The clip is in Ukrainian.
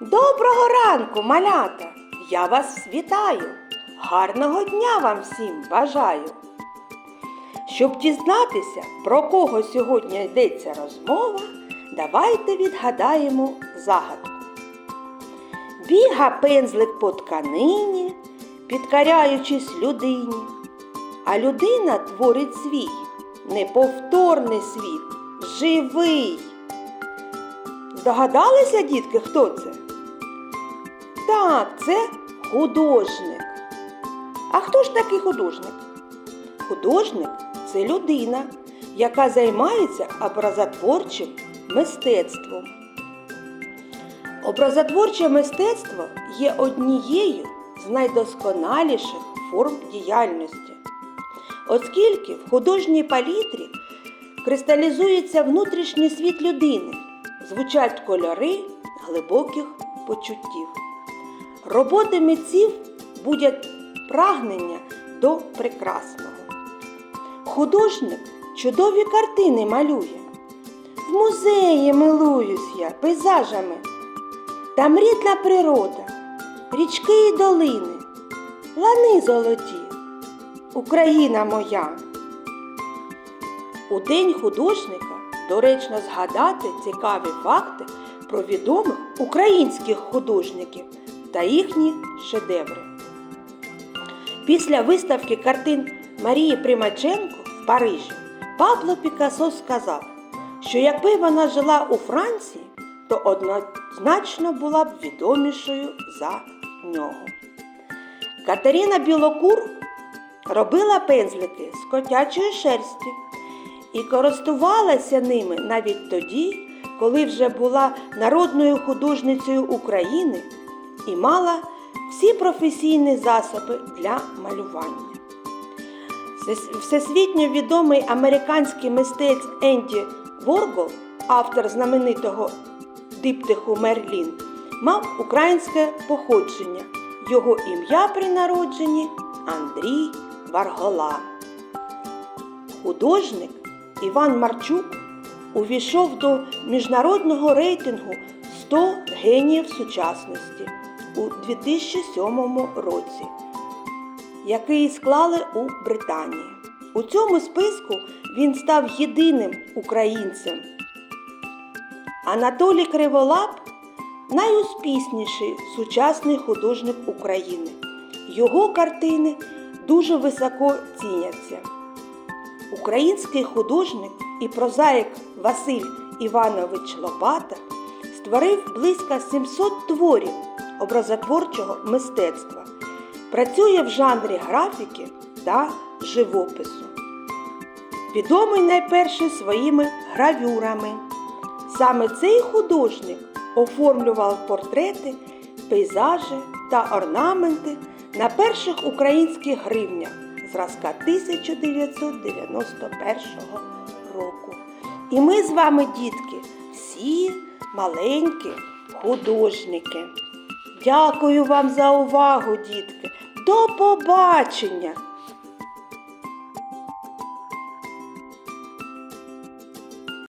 Доброго ранку, малята! Я вас вітаю! Гарного дня вам всім бажаю! Щоб дізнатися, про кого сьогодні йдеться розмова, давайте відгадаємо загадку. Біга пензлик по тканині, підкаряючись людині, а людина творить свій неповторний світ, живий. Здогадалися, дітки, хто це? Так, це художник. А хто ж такий художник? Художник це людина, яка займається образотворчим мистецтвом. Образотворче мистецтво є однією з найдосконаліших форм діяльності, оскільки в художній палітрі кристалізується внутрішній світ людини, звучать кольори глибоких почуттів. Роботи митців будять прагнення до прекрасного. Художник чудові картини малює. В музеї милуюсь я пейзажами. Там рідна природа, річки і долини, лани золоті, Україна моя. У День художника доречно згадати цікаві факти про відомих українських художників та їхні шедеври. Після виставки картин Марії Примаченко в Парижі Пабло Пікассо сказав, що якби вона жила у Франції, то однозначно була б відомішою за нього. Катерина Білокур робила пензлики з котячої шерсті і користувалася ними навіть тоді, коли вже була народною художницею України і мала всі професійні засоби для малювання. Всесвітньо відомий американський мистець Енді Воргол, автор знаменитого диптиху Мерлін, мав українське походження. Його ім'я при народженні Андрій Варгола. Художник Іван Марчук увійшов до міжнародного рейтингу 100 геніїв сучасності у 2007 році, який склали у Британії. У цьому списку він став єдиним українцем. Анатолій Криволап найуспішніший сучасний художник України. Його картини дуже високо ціняться. Український художник і прозаїк Василь Іванович Лопата створив близько 700 творів образотворчого мистецтва. Працює в жанрі графіки та живопису. Відомий найперше своїми гравюрами. Саме цей художник оформлював портрети, пейзажі та орнаменти на перших українських гривнях зразка 1991 року. І ми з вами, дітки, всі маленькі художники. Дякую вам за увагу, дітки. До побачення!